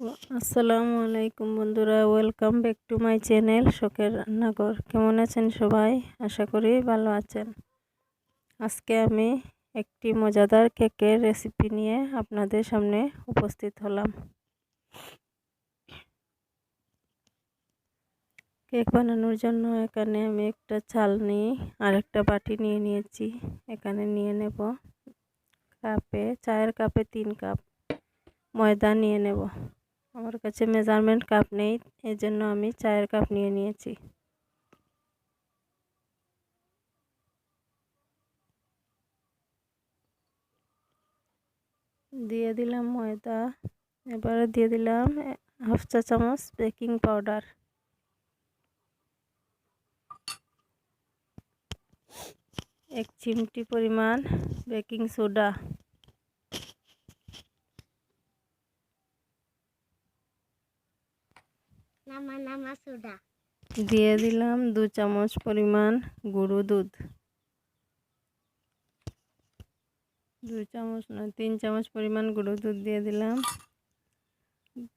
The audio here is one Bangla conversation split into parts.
আসসালামু আলাইকুম বন্ধুরা welcome back to my channel শখের রান্নাঘর। কেমন আছেন সবাই? আশা করি ভালো আছেন। আজকে আমি একটি মজাদার কেকের রেসিপি নিয়ে আপনাদের সামনে উপস্থিত হলাম। কেক বানানোর জন্য এখানে আমি একটা চালনি আর একটা বাটি নিয়ে নিয়েছি। এখানে নিয়ে নেব কাপে, চায়ের কাপে তিন কাপ ময়দা নিয়ে নেব। আমার কাছে মেজারমেন্ট কাপ নেই এই জন্য আমি চায়ের কাপ নিয়ে নিয়েছি। দিয়ে দিলাম ময়দা, এবারে দিয়ে দিলাম হাফ চা চামচ বেকিং পাউডার। এক চিমটি পরিমাণ বেকিং সোডা। দিয়ে দিলাম দু চামচ পরিমাণ গুঁড়ো দুধ। দু চামচ নয় তিন চামচ পরিমাণ গুঁড়ো দুধ দিয়ে দিলাম।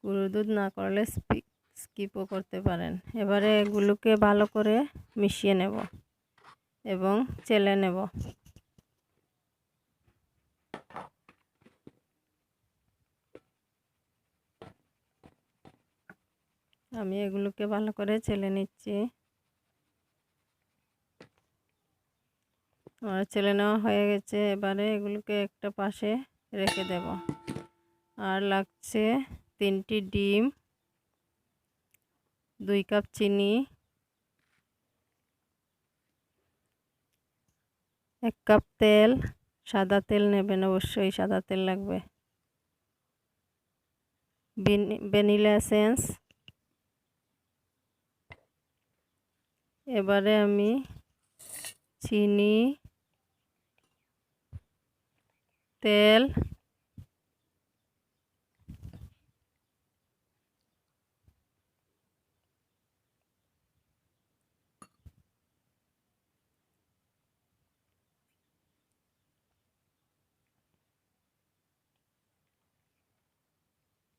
গুঁড়ো দুধ না করলে স্কিপও করতে পারেন। এবারে এগুলোকে ভালো করে মিশিয়ে নেব এবং চেলে নেব। আমি এগুলোকে ভালো করে ছেলে নিচ্ছি। আমার ছেলে নেওয়া হয়ে গেছে, এবারে এগুলোকে একটা পাশে রেখে দেব। আর লাগছে তিনটি ডিম, দুই কাপ চিনি, এক কাপ তেল, সাদা তেল নেবেন অবশ্যই, সাদা তেল লাগবে। ভ্যানিলা এসেন্স এবারে আমি চিনি তেল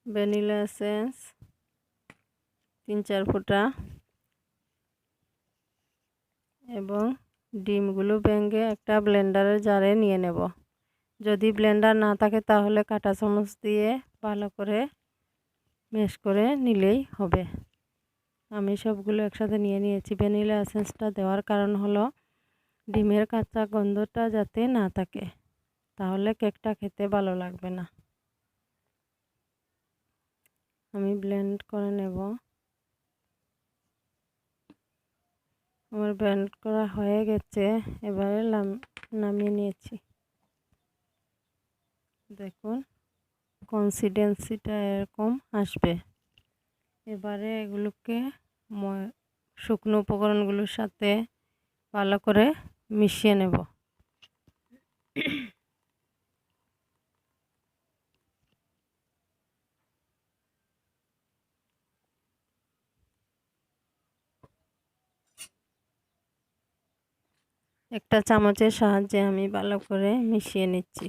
ভ্যানিলা এসেন্স তিন চার ফোঁটা। এবং ডিমগুলো ভেঙে একটা ব্লেন্ডারের জারে নিয়ে নেব। যদি ব্লেন্ডার না থাকে তাহলে কাঁটা চামচ দিয়ে ভালো করে মেশ করে নিলেই হবে। আমি সবগুলো একসাথে নিয়ে নিয়েছি। ভ্যানিলা এসেন্সটা দেওয়ার কারণ হলো ডিমের কাঁচা গন্ধটা যাতে না থাকে, তাহলে কেকটা খেতে ভালো লাগবে না। আমি ব্লেন্ড করে নেব। আমার ব্যান্ড করা হয়ে গেছে, এবারে নামিয়ে নিয়েছি। দেখুন কনসিডেন্সিটা এরকম আসবে। এবারে এগুলোকে শুকনো উপকরণগুলোর সাথে ভালো করে মিশিয়ে নেব। একটা চামচের সাহায্যে আমি ভালো করে মিশিয়ে নিচ্ছি।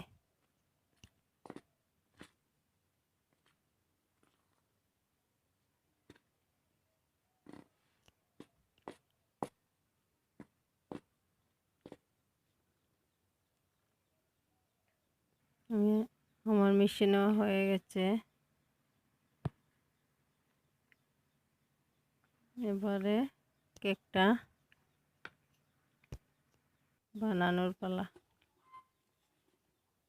আমি আমার মিশিয়ে নেওয়া হয়ে গেছে। এবারে কেকটা বানানোর পালা।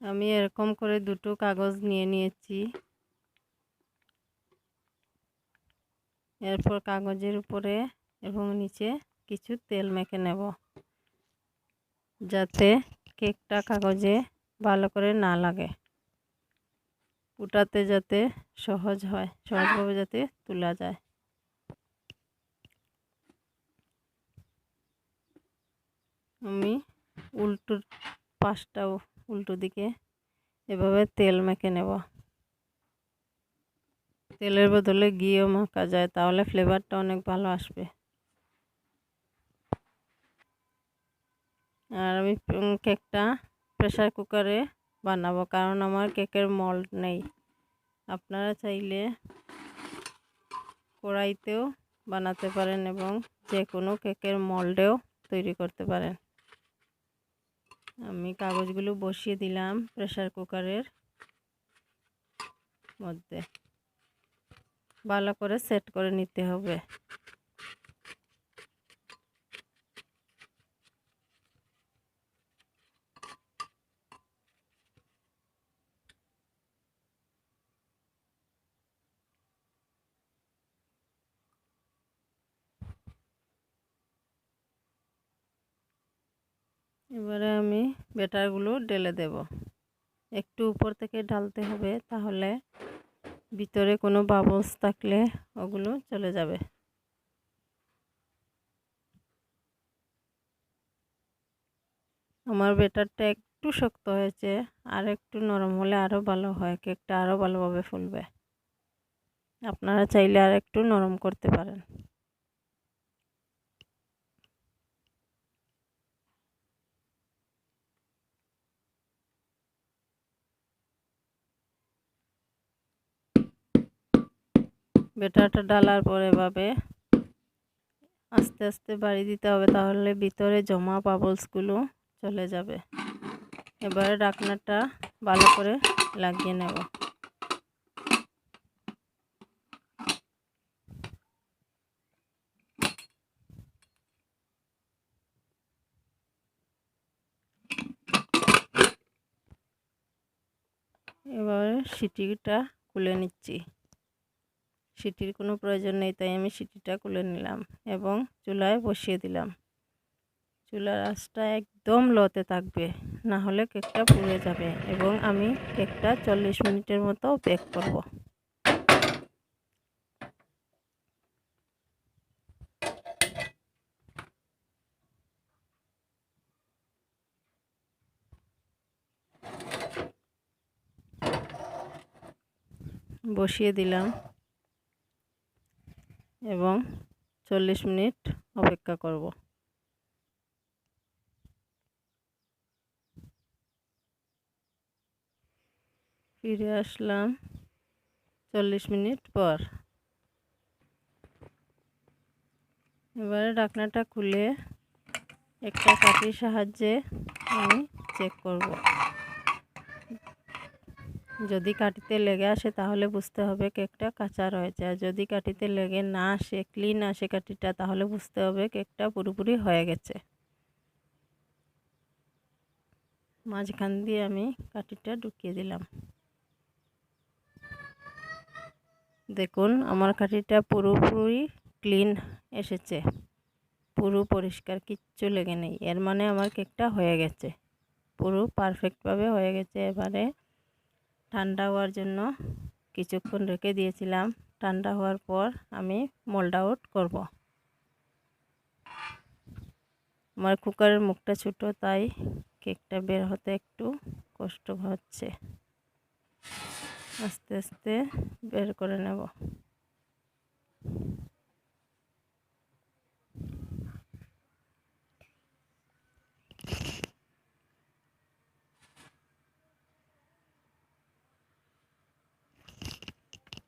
আমি এরকম করে দুটো কাগজ নিয়ে নিয়েছি। এরপর কাগজের উপরে এবং নিচে কিছু তেল মেখে নেব, যাতে কেকটা কাগজে ভালো করে না লাগে। উঠাতে যাতে সহজ হয়, সহজভাবে যাতে তোলা যায়। আমি উল্টো পাশটাও উল্টো দিকে। এভাবে তেল মেখে নেব। তেলের বদলে ঘিও মাখা যায়, তাহলে ফ্লেভারটা অনেক ভালো আসবে। আর আমি কেকটা প্রেশার কুকারে বানাবো, কারণ আমার কেকের মল্ড নেই। আপনারা চাইলে কড়াইতেও বানাতে পারেন এবং যে কোনো কেকের মল্ডেও তৈরি করতে পারেন। আমি কাগজগুলো বসিয়ে দিলাম প্রেশার কুকারের মধ্যে। ভালো করে সেট করে নিতে হবে। এবারে আমি ব্যাটারগুলো ঢেলে দেব। একটু উপর থেকে ঢালতে হবে তাহলে ভিতরে কোনো বাবলস থাকলে ওগুলো চলে যাবে। আমার বেটারটা একটু শক্ত হয়েছে আর একটু নরম হলে আরও ভালো হয়, কেকটা আরও ভালোভাবে ফুলবে। আপনারা চাইলে আর একটু নরম করতে পারেন। বেটারটা ডালার পরে এভাবে আস্তে আস্তে বাড়ি দিতে হবে তাহলে ভিতরে জমা বাবলসগুলো চলে যাবে। এবারে ডাকনাটা ভালো করে লাগিয়ে নেব। এবারে সিটিটা খুলে নিচ্ছি। সিটির কোনো প্রয়োজন নেই, তাই আমি সিটিটা খুলে নিলাম এবং চুলায় বসিয়ে দিলাম। চুলার আঁচটা একদম লোতে থাকবে, না হলে কেকটা পুড়ে যাবে এবং আমি কেকটা চল্লিশ মিনিটের মতো বেক করব। বসিয়ে দিলাম। এবং চল্লিশ মিনিট অপেক্ষা করব। ফিরে আসলাম চল্লিশ মিনিট পর। এবারে ঢাকনাটা খুলে একটা কাঠির সাহায্যে আমি চেক করব। যদি কাঠিতে লেগে আসে তাহলে বুঝতে হবে কেকটা কাঁচা রয়েছে। আর যদি কাঠিতে লেগে না আসে ক্লিন আসে কাঠিটা, তাহলে বুঝতে হবে কেকটা পুরোপুরি হয়ে গেছে। মাঝখান দিয়ে আমি কাঠিটা ঢুকিয়ে দিলাম। দেখুন, আমার কাঠিটা পুরোপুরি ক্লিন এসেছে। পুরো পরিষ্কার, কিচ্ছু লেগে নেই। এর মানে আমার কেকটা হয়ে গেছে। পুরো পারফেক্টভাবে হয়ে গেছে। এবারে ঠান্ডা হওয়ার জন্য কিছুক্ষণ রেখে দিয়েছিলাম। ঠান্ডা হওয়ার পর আমি মোল্ড আউট করব। আমার কুকারের মুখটা ছোট, তাই কেকটা বের হতে একটু কষ্ট হচ্ছে। আস্তে আস্তে বের করে নেব।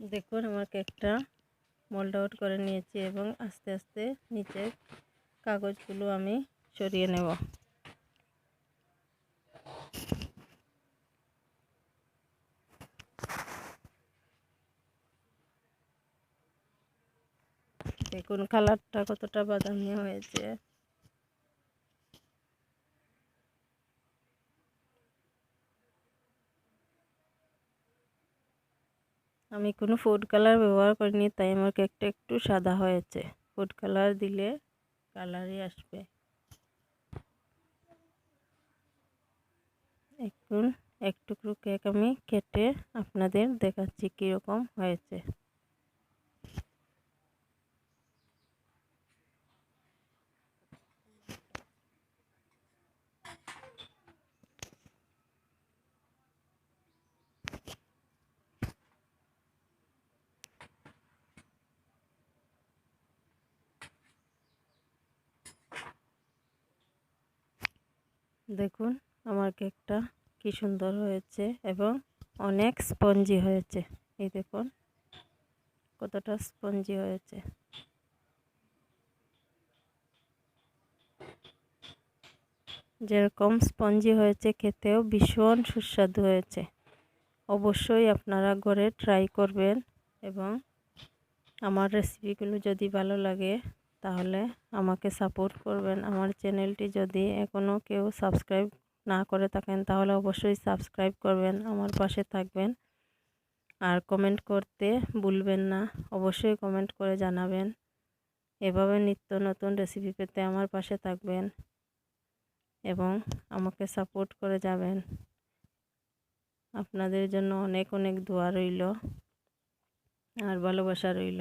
দেখুন আমার কেকটা মোল্ড আউট করে নিয়েছি এবং আস্তে আস্তে নিচের কাগজগুলো আমি সরিয়ে নেব। দেখুন কালারটা কতটা বাদামি হয়েছে। আমি কোনো ফুড কালার ব্যবহার করিনি, তাই আমার কেকটা একটু সাদা হয়েছে। ফুড কালার দিলে কালারই আসবে। এখন এক টুকরো কেক আমি কেটে আপনাদের দেখাচ্ছি কীরকম হয়েছে। দেখুন, আমার কেকটা কি সুন্দর হয়েছে এবং অনেক স্পঞ্জি হয়েছে। এই দেখুন, কতটা স্পঞ্জি হয়েছে। যেরকম স্পঞ্জি হয়েছে, খেতেও ভীষণ সুস্বাদু হয়েছে। অবশ্যই আপনারা ঘরে ট্রাই করবেন এবং আমার রেসিপিগুলো যদি ভালো লাগে তাহলে আমাকে সাপোর্ট করবেন। আমার চ্যানেলটি যদি এখনও কেউ সাবস্ক্রাইব না করে থাকেন, তাহলে অবশ্যই সাবস্ক্রাইব করবেন, আমার পাশে থাকবেন। আর কমেন্ট করতে ভুলবেন না, অবশ্যই কমেন্ট করে জানাবেন। এভাবে নিত্য নতুন রেসিপি পেতে আমার পাশে থাকবেন এবং আমাকে সাপোর্ট করে যাবেন। আপনাদের জন্য অনেক অনেক দোয়া রইল, আর ভালোবাসা রইল।